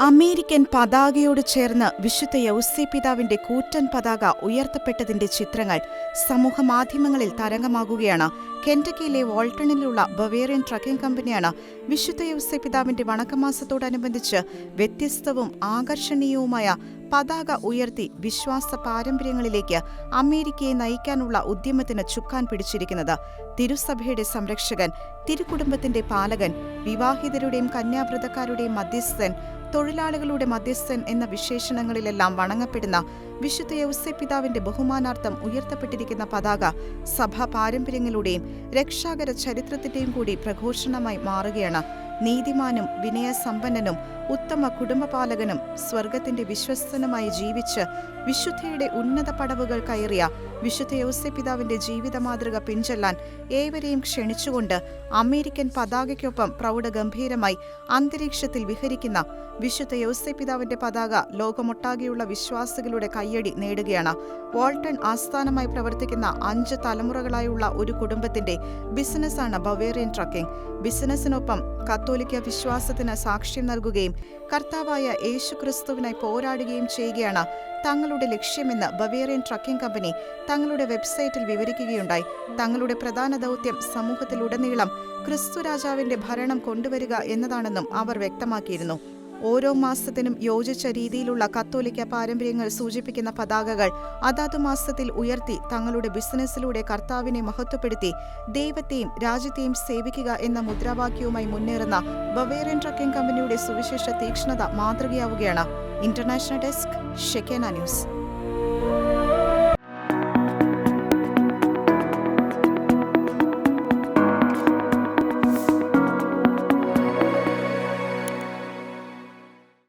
American പതാകയോട് ചേർന്ന് വിശുദ്ധ യൗസി പിതാവിന്റെ കൂറ്റൻ പതാക ഉയർത്തപ്പെട്ടതിന്റെ ചിത്രങ്ങൾ സമൂഹമാധ്യമങ്ങളിൽ തരംഗമാകുകയാണ്. കെന്റക്കിയിലെ വോൾട്ടണിലുള്ള ബവേറിയൻ ട്രക്കിംഗ് കമ്പനിയാണ് വിശുദ്ധ യൗസി പിതാവിന്റെ വണക്കമാസത്തോടനുബന്ധിച്ച് വ്യത്യസ്തവും ആകർഷണീയവുമായ പതാക ഉയർത്തി വിശ്വാസ പാരമ്പര്യങ്ങളിലേക്ക് അമേരിക്കയെ നയിക്കാനുള്ള ഉദ്യമത്തിന് ചുക്കാൻ പിടിച്ചിരിക്കുന്നത്. തിരുസഭയുടെ സംരക്ഷകൻ തിരുകുടുംബത്തിന്റെ പാലകൻ വിവാഹിതരുടെയും കന്യാവ്രതക്കാരുടെയും മധ്യസ്ഥൻ തൊഴിലാളികളുടെ മധ്യസ്ഥൻ എന്ന വിശേഷണങ്ങളിലെല്ലാം വണങ്ങപ്പെടുന്ന വിശുദ്ധ യൗസേ പിതാവിന്റെ ബഹുമാനാർത്ഥം ഉയർത്തപ്പെട്ടിരിക്കുന്ന പതാക സഭാ പാരമ്പര്യങ്ങളുടെയും രക്ഷാകര ചരിത്രത്തിന്റെയും കൂടി പ്രഘോഷണമായി മാറുകയാണ് നീതിമാനും വിനയസമ്പന്നനും ഉത്തമ കുടുംബപാലകനും സ്വർഗത്തിന്റെ വിശ്വസ്തനുമായി ജീവിച്ച് വിശുദ്ധയുടെ ഉന്നത പടവുകൾ കയറിയ വിശുദ്ധ യൗസേ പിതാവിന്റെ ജീവിത മാതൃക പിൻചെല്ലാൻ ഏവരെയും ക്ഷണിച്ചുകൊണ്ട് അമേരിക്കൻ പതാകയ്ക്കൊപ്പം പ്രൗഢഗംഭീരമായി അന്തരീക്ഷത്തിൽ വിഹരിക്കുന്ന വിശുദ്ധ യൗസേ പിതാവിന്റെ പതാക ലോകമൊട്ടാകെയുള്ള വിശ്വാസികളുടെ കയ്യടി നേടുകയാണ്. വോൾട്ടൺ ആസ്ഥാനമായി പ്രവർത്തിക്കുന്ന അഞ്ച് തലമുറകളായുള്ള ഒരു കുടുംബത്തിന്റെ ബിസിനസ്സാണ് ബവേറിയൻ ട്രക്കിംഗ്. ബിസിനസ്സിനൊപ്പം കത്തോലിക്ക വിശ്വാസത്തിന് സാക്ഷ്യം നൽകുകയും കർത്താവായ യേശു ക്രിസ്തുവിനായി പോരാടുകയും ചെയ്യുകയാണ്. തങ്ങളുടെ ലക്ഷ്യമെന്ന് ബവേറിയൻ ട്രക്കിംഗ് കമ്പനി തങ്ങളുടെ വെബ്സൈറ്റിൽ വിവരിക്കുകയുണ്ടായി. തങ്ങളുടെ പ്രധാന ദൗത്യം സമൂഹത്തിലുടനീളം ക്രിസ്തു രാജാവിന്റെ ഭരണം കൊണ്ടുവരിക എന്നതാണെന്നും അവർ വ്യക്തമാക്കിയിരുന്നു. ഓരോ മാസത്തിനും യോജിച്ച രീതിയിലുള്ള കത്തോലിക്ക പാരമ്പര്യങ്ങൾ സൂചിപ്പിക്കുന്ന പതാകകൾ അതാതു മാസത്തിൽ ഉയർത്തി തങ്ങളുടെ ബിസിനസ്സിലൂടെ കർത്താവിനെ മഹത്വപ്പെടുത്തി ദൈവത്തെയും രാജ്യത്തെയും സേവിക്കുക എന്ന മുദ്രാവാക്യവുമായി മുന്നേറുന്ന ബവേറിയൻ ട്രക്കിംഗ് കമ്പനിയുടെ സുവിശേഷ തീക്ഷ്ണത മാതൃകയാവുകയാണ്. International desk Shekinah news.